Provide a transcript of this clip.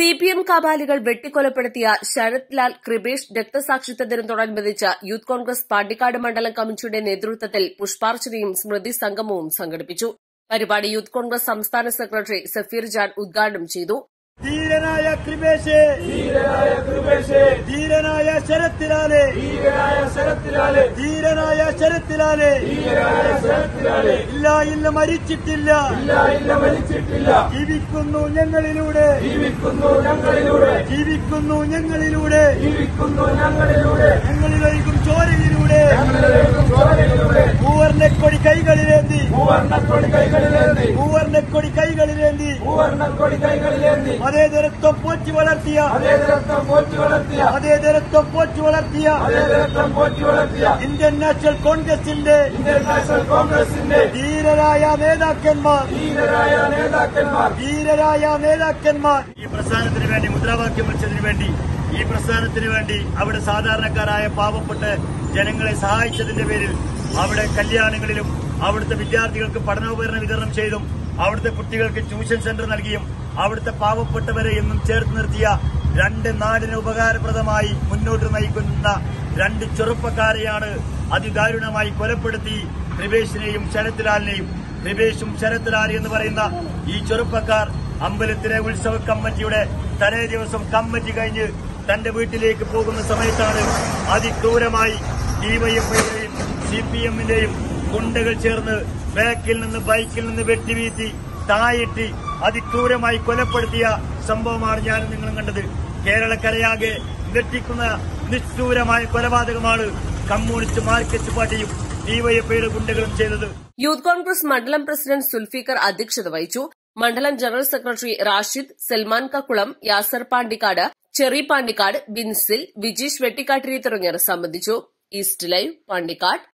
C P M കാബാലികൾ വെട്ടിക്കൊലപ്പെടുത്തിയ ശരത് ലാൽ കൃപേഷ് രക്തസാക്ഷിത്വ ദിനത്തോടനുബന്ധിച്ച് യൂത്ത് കോൺഗ്രസ് പാണ്ടിക്കാട് മണ്ഡലം കമ്മിറ്റിയുടെ നേതൃത്വത്തിൽ പുഷ്പാർച്ചനയും സ്മൃതി സംഗമവും സംഘടിപ്പിച്ചു. പരിപാടി യൂത്ത് കോൺഗ്രസ് സംസ്ഥാന സെക്രട്ടറി സഫീർ ജാൻ ഉദ്ഘാടനം ചെയ്തു. ധീരനായ കൃപേശേ. ധീരനായ കൃപേശേ. ധീരനായ ശരത്തിലാലെ. ധീരനായ ശരത്തിലാലെ. ധീരനായ ശരത്തിലാലെ. ധീരനായ ശരത്തിലാലെ. ഇല്ല ഇല്ല മരിച്ചിട്ടില്ല. ഇല്ല ഇല്ല മരിച്ചിട്ടില്ല. ജീവിക്കുന്നു ഞങ്ങളിലൂടെ. ജീവിക്കുന്നു ഞങ്ങളിലൂടെ. ജീവിക്കുന്നു ഞങ്ങളിലൂടെ. ജീവിക്കുന്നു ഞങ്ങളിലൂടെ. ഞങ്ങളിലേക്കും ചോരയിലൂടെ. ഞങ്ങളിലേക്കും ചോരയിലൂടെ. മൂവർണക്കൊടി കൈകളിലേന്തി. മൂവർണക്കൊടി കൈകളിലേന്തി. മൂവർണക്കൊടി കൈകളിലേന്തി മൂവർണക്കൊടി കൈകളിലേന്തി മതേതരത്വം പോറ്റി വളർത്തിയ. അതേ ദിവസം പോറ്റി വളർത്തിയ. മതേതരത്വം പോറ്റി വളർത്തിയ. അതേ ദിവസം പോറ്റി വളർത്തിയ. ഇന്ത്യൻ നാഷണൽ കോൺഗ്രസിന്റെ ഇന്ത്യൻ നാഷണൽ കോൺഗ്രസിന്റെ ധീരരായ നേതാക്കന്മാർ. ധീരരായ നേതാക്കന്മാർ. ധീരരായ നേതാക്കന്മാർ. ഈ പ്രസ്ഥാനത്തിന് വേണ്ടി മുദ്രാവാക്യം വെച്ചതിന് വേണ്ടി ഈ പ്രസ്ഥാനത്തിന് വേണ്ടി അവിടെ സാധാരണക്കാരായ പാവപ്പെട്ട ജനങ്ങളെ സഹായിച്ചതിന്റെ പേരിൽ അവിടെ കല്യാണങ്ങളിലും അവിടുത്തെ വിദ്യാർത്ഥികൾക്ക് പഠനോപകരണ വിതരണം ചെയ്തും അവിടുത്തെ കുട്ടികൾക്ക് ട്യൂഷൻ സെന്റർ നൽകിയും അവിടുത്തെ പാവപ്പെട്ടവരെ എന്നും ചേർത്ത് നിർത്തിയ രണ്ട് നാടിന് ഉപകാരപ്രദമായി മുന്നോട്ട് നയിക്കുന്ന രണ്ട് ചെറുപ്പക്കാരെയാണ് അതിദാരുണമായി കൊലപ്പെടുത്തി കൃപേഷിനെയും ശരത്ലാലിനെയും കൃപേഷും ശരത്ലാൽ എന്ന് പറയുന്ന ഈ ചെറുപ്പക്കാർ അമ്പലത്തിലെ ഉത്സവ കമ്മിറ്റിയുടെ തലേ ദിവസം കമ്മിറ്റി കഴിഞ്ഞ് തന്റെ വീട്ടിലേക്ക് പോകുന്ന സമയത്താണ് അതിക്രൂരമായി ഡിവൈഎഫ്ഐയുടെയും സി പി എമ്മിന്റെയും ഗുണ്ടകൾ ചേർന്ന് ബാക്കിൽ നിന്ന് ബൈക്കിൽ നിന്ന് വെട്ടിവീത്തി തായിട്ട് അതിക്രൂരമായി കൊലപ്പെടുത്തിയ സംഭവമാണ് ഞാൻ നിങ്ങളും കണ്ടത്. കേരളക്കരയാകെ ഞെട്ടിക്കുന്ന നിഷ്ഠൂരമായ കൊലപാതകമാണ് കമ്മ്യൂണിസ്റ്റ് മാർക്കറ്റ് പാർട്ടിയും ഡിവൈഎഫ്ഐയുടെ ഗുണ്ടകളും ചെയ്തത്. യൂത്ത് കോൺഗ്രസ് മണ്ഡലം പ്രസിഡന്റ് സുൽഫീഖർ അധ്യക്ഷത വഹിച്ചു. മണ്ഡലം general secretary Rashid Salman Kakkulam Yasar Pandikkad cherry Pandikkad Binsil Vijeesh Vettikkattiri തുടങ്ങിയവർ സംബന്ധിച്ചു. East live Pandikkad.